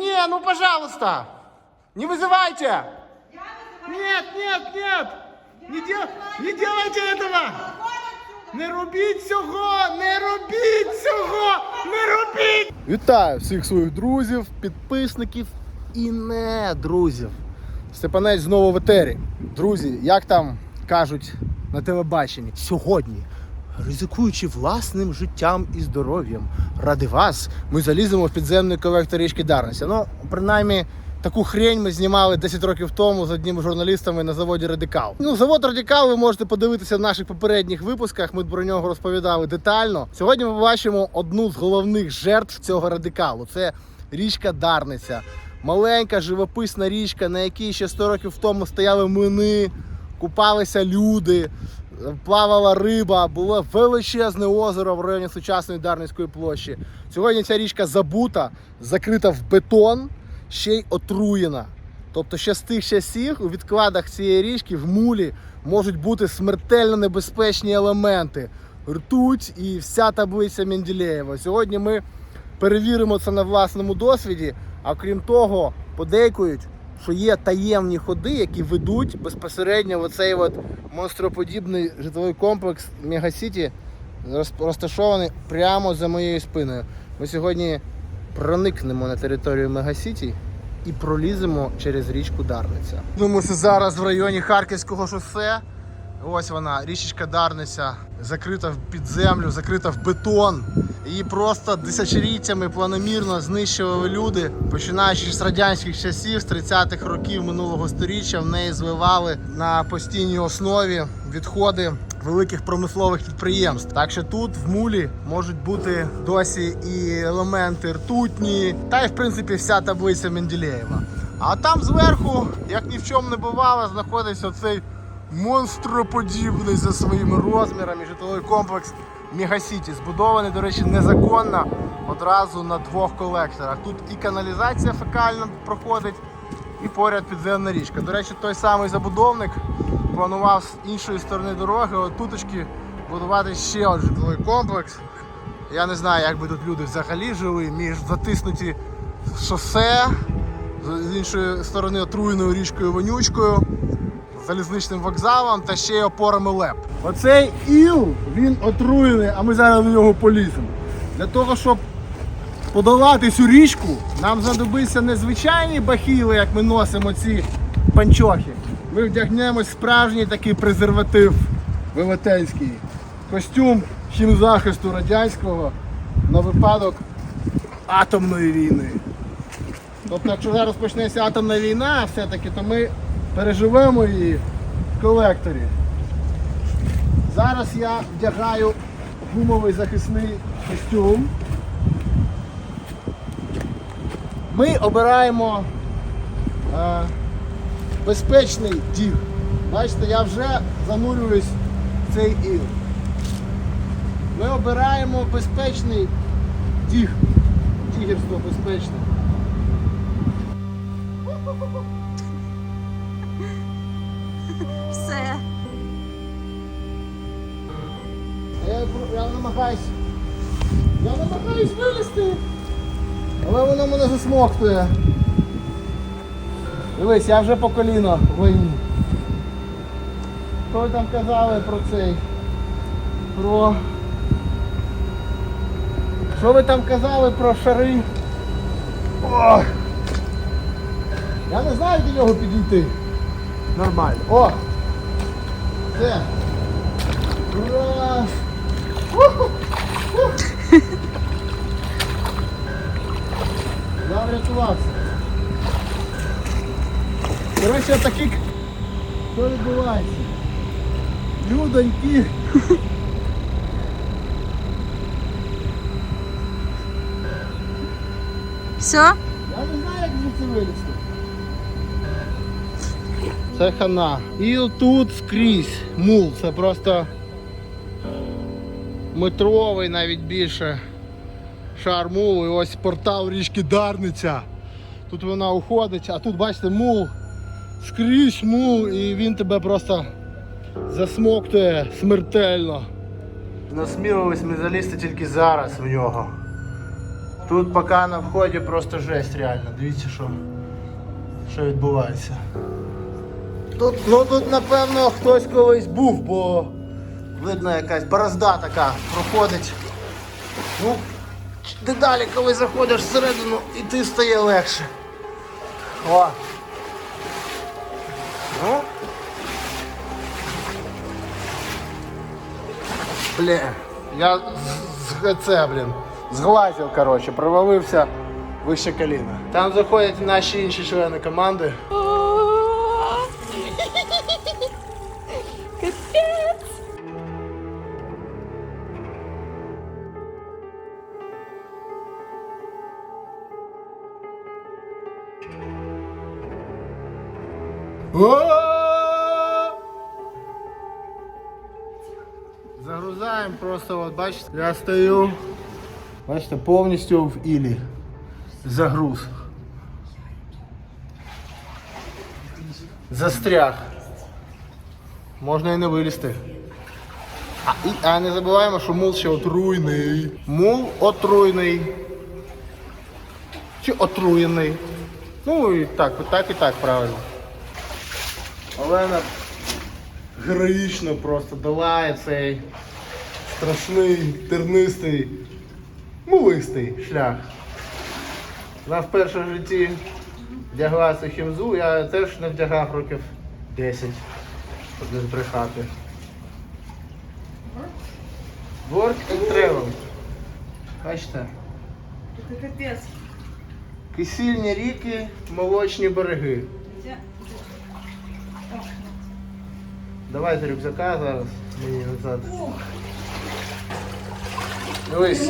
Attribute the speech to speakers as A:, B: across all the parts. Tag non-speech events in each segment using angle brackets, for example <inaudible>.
A: не, ну пожалуйста. Не вызывайте. Нет, нет, нет. Не, дел... не делайте этого. Не робіть цього, не робіть цього, не робіть. Вітаю всіх своїх друзів, підписників і не друзів. Степанець знову в етері. Друзі, як там кажуть на телебаченні, сьогодні, ризикуючи власним життям і здоров'ям, ради вас ми заліземо в підземний колектор річки Дарниця. Ну, принаймні, таку хрень ми знімали 10 років тому з одним журналістами на заводі Радикал. Ну, завод Радикал ви можете подивитися в наших попередніх випусках. Ми про нього розповідали детально. Сьогодні ми побачимо одну з головних жертв цього радикалу. Це річка Дарниця. Маленька живописна річка, на якій ще 100 років тому стояли млини, купалися люди, плавала риба, було величезне озеро в районі сучасної Дарницької площі. Сьогодні ця річка забута, закрита в бетон, ще й отруєна. Тобто ще з тих часів у відкладах цієї річки в мулі можуть бути смертельно небезпечні елементи. Ртуть і вся таблиця Менделєєва. Сьогодні ми перевіримо це на власному досвіді. А крім того, подейкують, що є таємні ходи, які ведуть безпосередньо в оцей от монстроподібний житловий комплекс Мегасіті, роз- розташований прямо за моєю спиною. Ми сьогодні проникнемо на територію Мегасіті і проліземо через річку Дарниця. Думаємося зараз в районі Харківського шосе. Ось вона, річечка Дарниця, закрита під землю, закрита в бетон. Її просто десятиліттями планомірно знищували люди, починаючи з радянських часів, з 30-х років минулого століття, в неї зливали на постійній основі відходи великих промислових підприємств. Так що тут в мулі можуть бути досі і елементи ртутні, та й в принципі вся таблиця Менделєєва. А там зверху, як ні в чому не бувало, знаходиться оцей монстроподібний за своїми розмірами житловий комплекс Мегасіті. Збудований, до речі, незаконно одразу на двох колекторах. Тут і каналізація фекальна проходить, і поряд підземна річка. До речі, той самий забудовник планував з іншої сторони дороги, от туточки будувати ще один житловий комплекс. Я не знаю, як би тут люди взагалі жили між затиснуті шосе, з іншої сторони отруєною річкою вонючкою залізничним вокзалом та ще й опорами ЛЕП. Оцей іл, він отруєний, а ми зараз на нього поліземо. Для того, щоб подолати цю річку, нам знадобиться не звичайні бахіли, як ми носимо ці панчохи. Ми вдягнемо справжній такий презерватив велетенський. Костюм хімзахисту радянського на випадок атомної війни. Тобто, якщо зараз почнеться атомна війна, все-таки, то ми переживемо її в колекторі. Зараз я вдягаю гумовий захисний костюм. Ми обираємо е, безпечний діг. Бачите, я вже занурююсь в цей іл. Ми обираємо безпечний діг. Дігерство безпечне. Я, намагаюсь. Я намагаюсь вилізти. Але воно мене засмоктує. Дивись, я вже по коліно в війні. Ви там казали про цей? Про. Що ви там казали про шари? Ох! Я не знаю до нього підійти. Нормально. О! Все. Ура! Я врятувався. Коротше, такий... Що відбувається? Людоньки!
B: Все?
A: Я не знаю, як звідси вилізти. Це хана. І тут скрізь мул. Це просто метровий навіть більше шар мулу. І ось портал річки Дарниця. Тут вона уходить, а тут бачите мул. Скрізь мул і він тебе просто засмоктує смертельно. Насмілились ми залізти тільки зараз в нього. Тут поки на вході просто жесть реально. Дивіться, що, що відбувається. Тут, ну тут напевно хтось колись був, бо видно якась борозда така проходить. Ну, дедалі, коли заходиш всередину, іти стає легше. О. Ну. Бля, я з це, блін, зглазив, коротше, провалився вище коліна. Там заходять наші інші члени команди. Загрузаємо просто, от бачите, я стою, бачите, повністю в ілі. Загруз. Застряг. Можна і не вилізти. А, і, а не забуваємо, що мул ще отруйний. Мул отруйний. Чи отруєний. Ну і так, так і так правильно. Олена героїчно просто долає цей страшний, тернистий, мулистий шлях. Вона вперше в житті вдягла цю хімзу, я теж не вдягав років 10, щоб не збрехати. Work and travel. Бачите? Кисільні ріки, молочні береги.
B: Я-
A: Давайте рюкзака зараз мені назад. Дивись.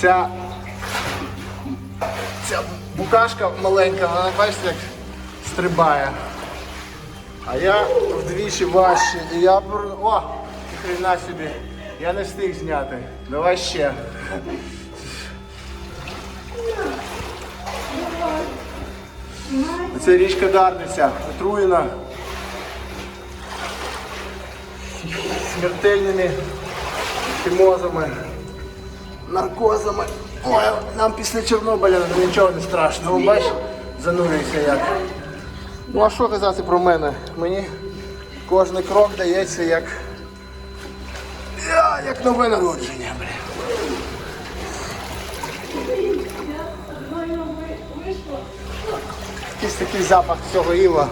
A: Ця, ця букашка маленька, вона бачите, як стрибає. А я вдвічі важче. І я О! Хрена собі. Я не встиг зняти. Давай ще. Це річка Дарниця, отруєна. Смертельними хімозами, наркозами. Ой, нам після Чорнобиля нічого не страшно. О, бач, занурюйся як. Ну а що казати про мене? Мені кожен крок дається як. Як нове народження, бля. Якийсь такий запах цього іла.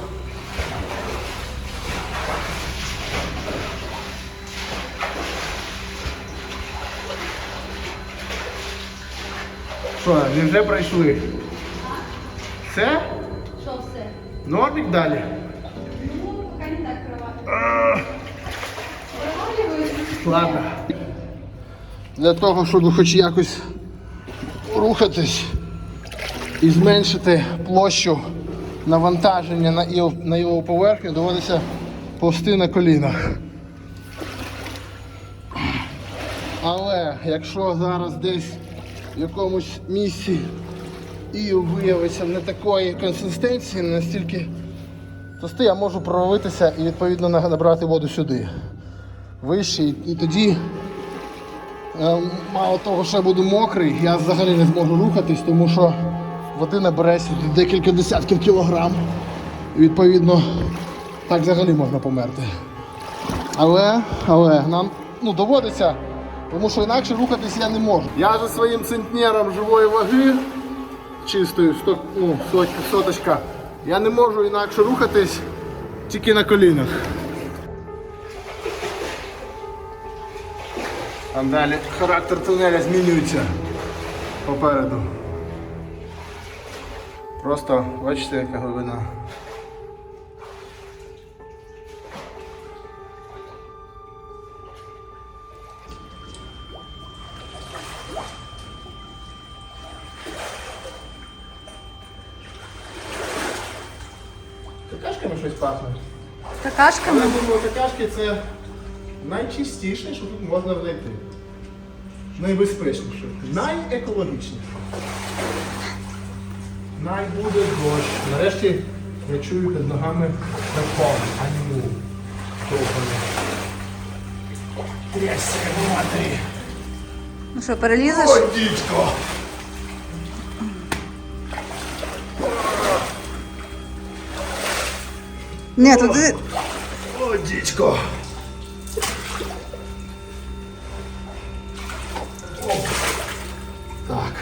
A: Що, ви вже пройшли? Все?
B: Что все?
A: Нормік далі?
B: Ну, пока не так кровать.
A: Ладно. Для того, щоб хоч якось рухатись і зменшити площу навантаження на іл, на його поверхню, доводиться повсти на колінах. Але якщо зараз десь якомусь місці іл виявиться не такої консистенції, настільки товстий, я можу прорвитися і відповідно набрати воду сюди вище, і, і тоді, е, мало того, що я буду мокрий, я взагалі не зможу рухатись, тому що води набереться декілька десятків кілограм. І відповідно, так взагалі можна померти. Але, але нам ну, доводиться, тому що інакше рухатись я не можу. Я за своїм центнером живої ваги, чистою сто, ну, соточка, я не можу інакше рухатись тільки на колінах. Там далі характер тунеля змінюється попереду. Просто бачите, яка глибина. Какашками щось пахне.
B: Какашками?
A: Але думаю, какашки це найчистіше, що тут можна знайти. Найбезпечніше, найекологічніше. Найбуде дощ. Нарешті я чую під ногами напал, а не мул. Топане. Трясся матері.
B: Ну що, перелізеш?
A: Ой, дідько!
B: Ні, туди.
A: О, дідько! Так.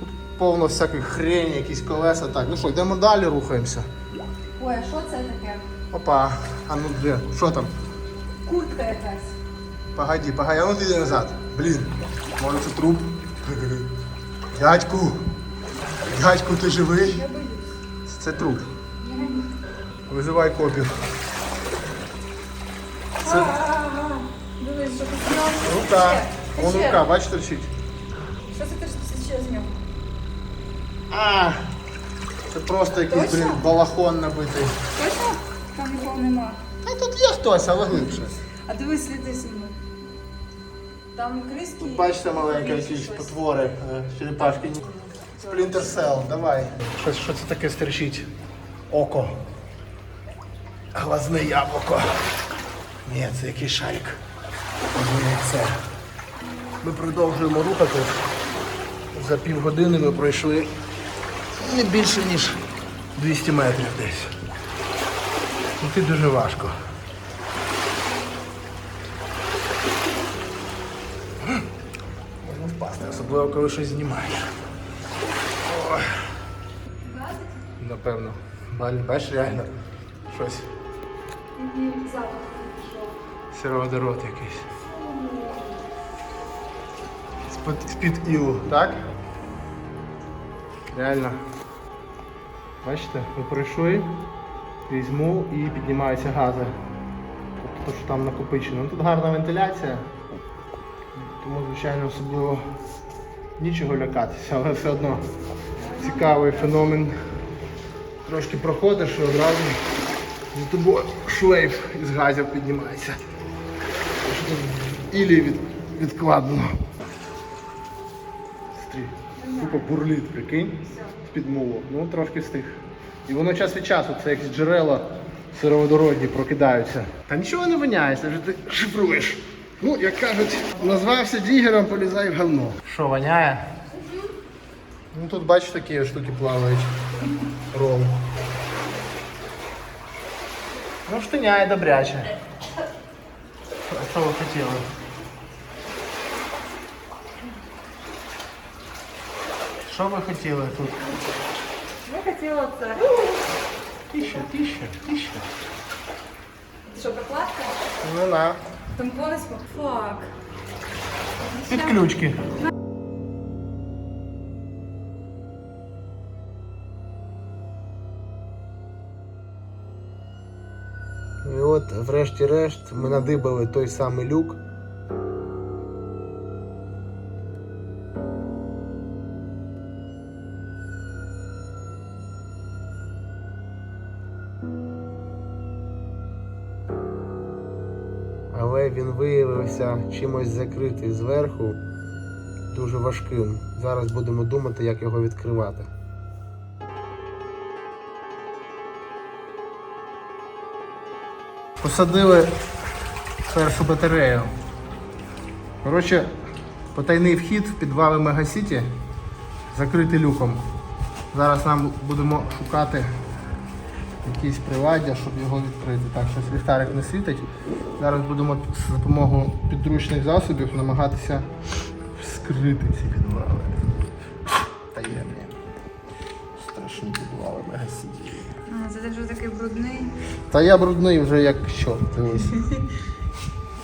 A: Тут повно всякої хрені, якісь колеса. Так, ну що, йдемо далі, рухаємося.
B: Ой, а що це таке?
A: Опа, а ну де? Що там?
B: Куртка якась.
A: Погоди, погоди, а ну ти йди назад. Блін, може це труп? Дядьку! Дядьку, ти живий?
B: Я боюсь.
A: Це труп. Визивай копів.
B: Дивись, що зняв.
A: Рука. Вон рука, бачиш, торчить.
B: Що це ти ще?
A: А, це просто якийсь блін, балахон набитий.
B: Точно? Там нікого нема.
A: Та тут є хтось, але глибше.
B: А дивись, сліди сильно. Там криски.
A: Тут бачите маленькі якісь потвори, е, черепашки. Splinter Cell, давай. Що, що це таке стерчить? Око. Глазне яблуко. Ні, це якийсь шарик. Яйце. Ми продовжуємо рухатись. За півгодини ми пройшли не більше, ніж 200 метрів десь. Йти дуже важко. Можна впасти, особливо коли щось знімаєш. Напевно. Бачиш, реально щось. Сироводород якийсь. З-під, ілу, так? Реально. Бачите, ми пройшли, візьму і піднімаються гази. Тобто, то, що там накопичено. Ну, Тут гарна вентиляція, тому, звичайно, особливо нічого лякатися, але все одно цікавий феномен. Трошки проходиш і одразу за тобою шлейф із газів піднімається. Що тут ілі від, відкладено. Стрій. Тупо бурліт, прикинь, з-під. Ну, трошки встиг. І воно час від часу, це як джерела сироводородні прокидаються. Та нічого не виняє, це вже ти шифруєш. Ну, як кажуть, назвався дігером, полізай в говно. Що, воняє? Ну тут бачиш такі штуки плавають. Рол. Ну, штиняє добряче. А що ви хотіли? Що ви хотіли тут?
B: Я хотіла це.
A: Тише, тише, тише.
B: Що, прокладка?
A: Ну на.
B: Там колись фак.
A: Підключки. І Врешті-решт, ми надибали той самий люк. Але він виявився чимось закритий зверху, дуже важким. Зараз будемо думати, як його відкривати. Посадили першу батарею. Коротше, потайний вхід в підвали Мегасіті закритий люком. Зараз нам будемо шукати якісь приладдя, щоб його відкрити. Так, щось ліхтарик не світить. Зараз будемо з допомогою підручних засобів намагатися вскрити ці підвали. Та я брудний вже як що, дивись.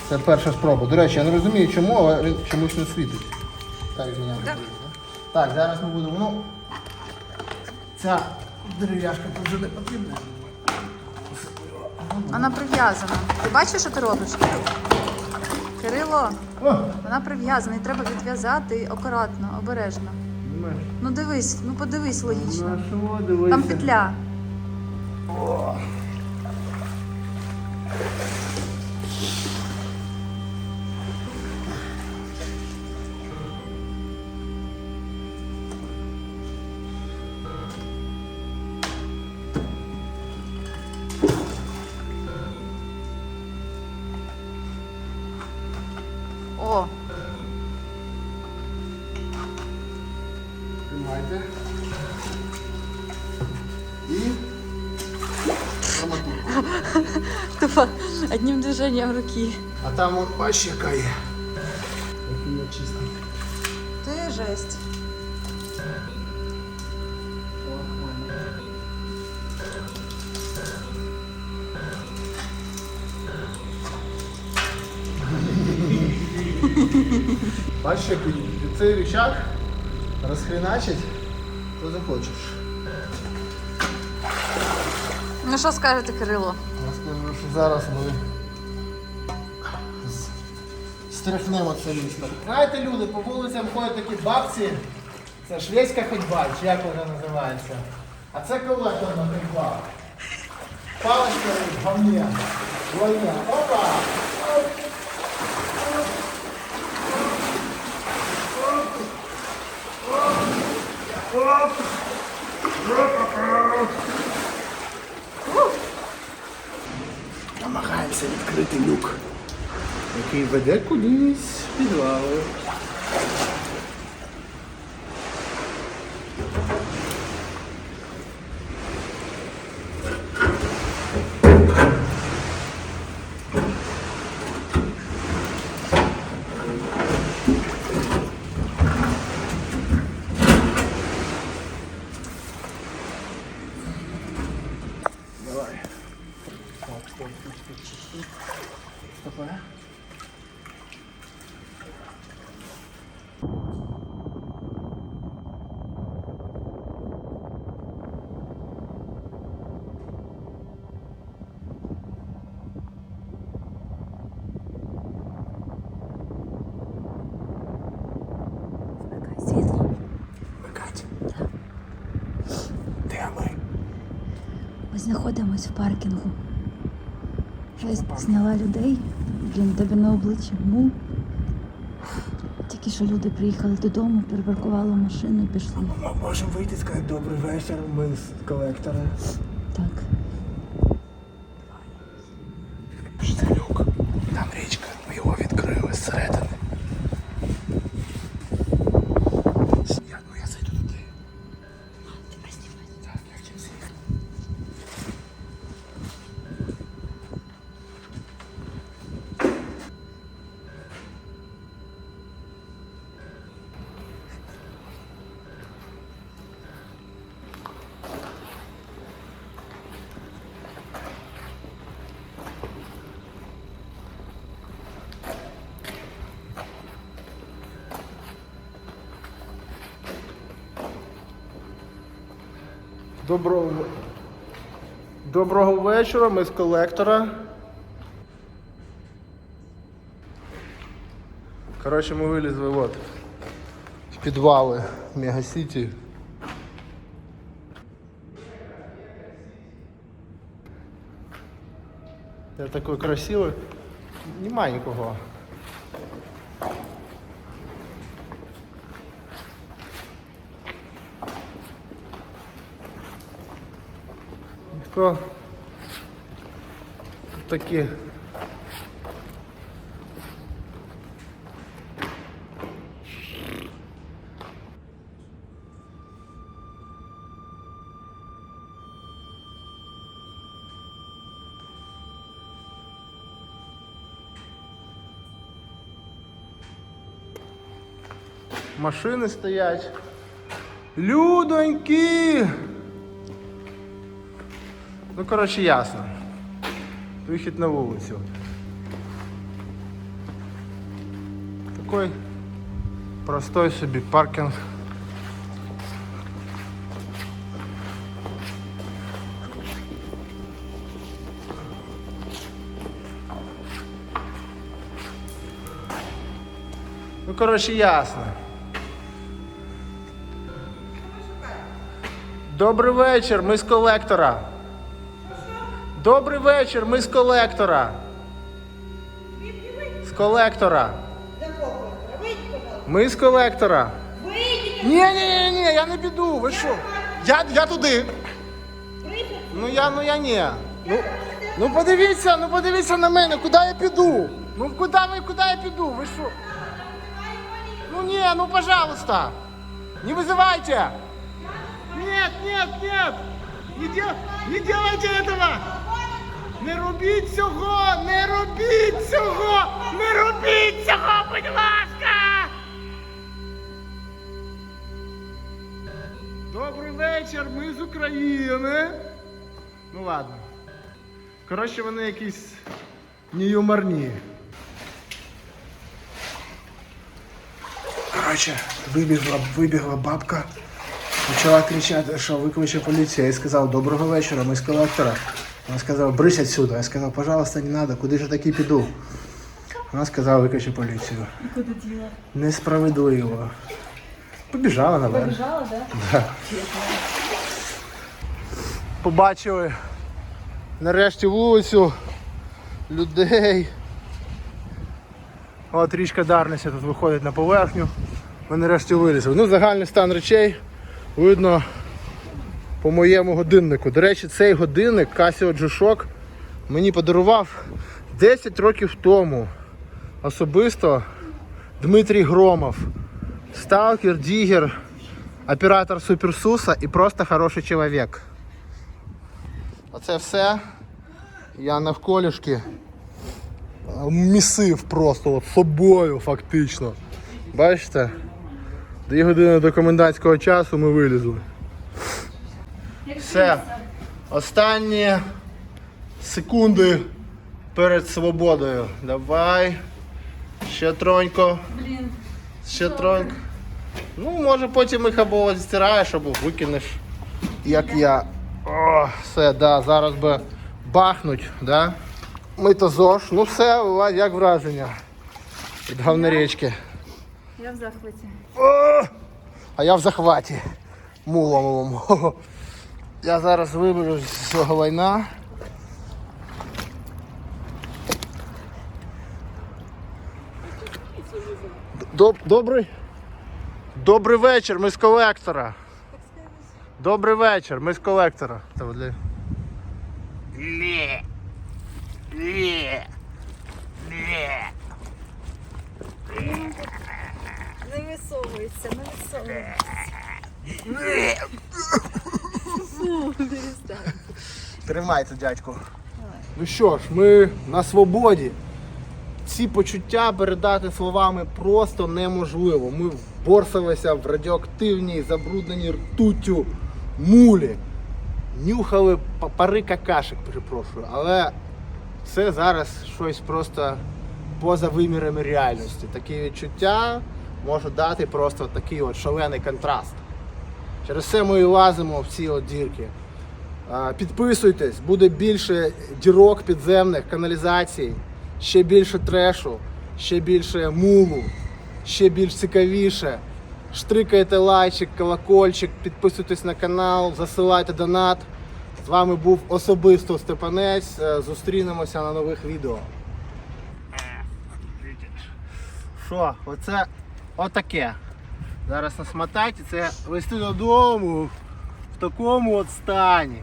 A: Це перша спроба. До речі, я не розумію чому, але він чомусь не світить. Так, звиняю. Так, зараз ми будемо. Ну, ця дерев'яшка тут вже не потрібна.
B: Вона прив'язана. Ти бачиш, що ти робиш? Кирило,
A: О,
B: вона прив'язана і треба відв'язати акуратно, обережно. Ну дивись, ну подивись логічно.
A: Ну, що, дивися.
B: Там петля. О, Одним движенням руки.
A: А там от бачиш, яка є.
B: Ти жесть.
A: Бачиш, як цей рычаг розхреначить, то захочеш.
B: Ну що скажете, Кирило?
A: Зараз ми стряхнемо це місто. Знаєте, люди, по вулицям ходять такі бабці. Це шведська ходьба, чи як вона називається. А це колекторна ходьба. Паличка в говні. Война. Опа! Намагаємося відкрити люк, який веде кудись в підвали.
B: Знаходимось в паркінгу. Я зняла людей. Блін, тебе на обличчі мул. Тільки що люди приїхали додому, перепаркували машину і пішли.
A: Ми можемо вийти і сказати добрий вечір, ми з колектора.
B: Так.
A: Доброго, Доброго вечора, ми з колектора. Коротше, ми вилізли от, в підвали Мегасіті. Я такой красивий. Нема нікого. Ніхто такі. Машини стоять. Людоньки! Ну, коротше, ясно. Вихід на вулицю. Такой простой собі паркінг. Ну, коротше, ясно. Добрий вечір, ми з колектора. Добрий вечір, ми з колектора. З колектора. Ми з колектора. Ні, ні, ні, ні, я не піду. Ви що? Я, я туди. Ну я, ну я ні. Ну, ну подивіться, ну подивіться на мене, куди я піду? Ну куди ви, куди я піду? Ви що? Ну ні, ну пожалуйста. Не вызывайте! Нет, нет, нет! Не, дел... не делайте этого! Не робіть цього! Не робіть цього! Не робіть цього, будь ласка! Добрий вечір, ми з України. Ну ладно. Коротше, вони якісь неюморні. Коротше, вибігла, вибігла бабка, почала кричати, що викличе поліція. Я сказав, доброго вечора, ми з колектора. Вона сказала, брись отсюда. Я сказав, пожалуйста, не надо, куди ж я таки піду? Вона сказала, викличе поліцію.
B: Куди діла?
A: Несправедливо. Побіжала, наверное.
B: Побіжала, да?
A: Побачили нарешті вулицю, людей. От річка Дарниця тут виходить на поверхню. Ми нарешті вилізли. Ну, загальний стан речей видно по моєму годиннику. До речі, цей годинник Casio G-Shock мені подарував 10 років тому. Особисто Дмитрій Громов. Сталкер, дігер, оператор Суперсуса і просто хороший чоловік. Оце все. Я навколішки місив просто от собою фактично. Бачите? Дві години до комендантського часу ми вилізли. Все. Останні секунди перед свободою. Давай. Ще тронько.
B: Блін.
A: Ще тронько. Ну, може потім їх або стираєш, або викинеш, як я. О, все, да, зараз би бахнуть, да? Ми то ЗОЖ. Ну все, як враження від говнорічки.
B: Я в захваті.
A: О! А я в захваті. Мулом. <laughs> Я зараз виберу з цього лайна. Доб- Добрий. Добрий вечір, ми з колектора. Добрий вечір, ми з колектора. Лє. Лє. Лє.
B: Не висовується, не висовується. Фу, перестань.
A: Тримайте, дядько. Ну що ж, ми на свободі. Ці почуття передати словами просто неможливо. Ми вборсалися в радіоактивній, забрудненій ртуттю мулі. Нюхали па- пари какашек, перепрошую. Але це зараз щось просто поза вимірами реальності. Такі відчуття можуть дати просто такий от шалений контраст. Через це ми і лазимо в ці от дірки. Підписуйтесь, буде більше дірок підземних, каналізацій, ще більше трешу, ще більше мулу, ще більш цікавіше. Штрикайте лайчик, колокольчик, підписуйтесь на канал, засилайте донат. З вами був особисто Степанець. Е, Зустрінемося на нових відео. Що, оце отаке. Зараз насмотайте це вести додому в такому от стані.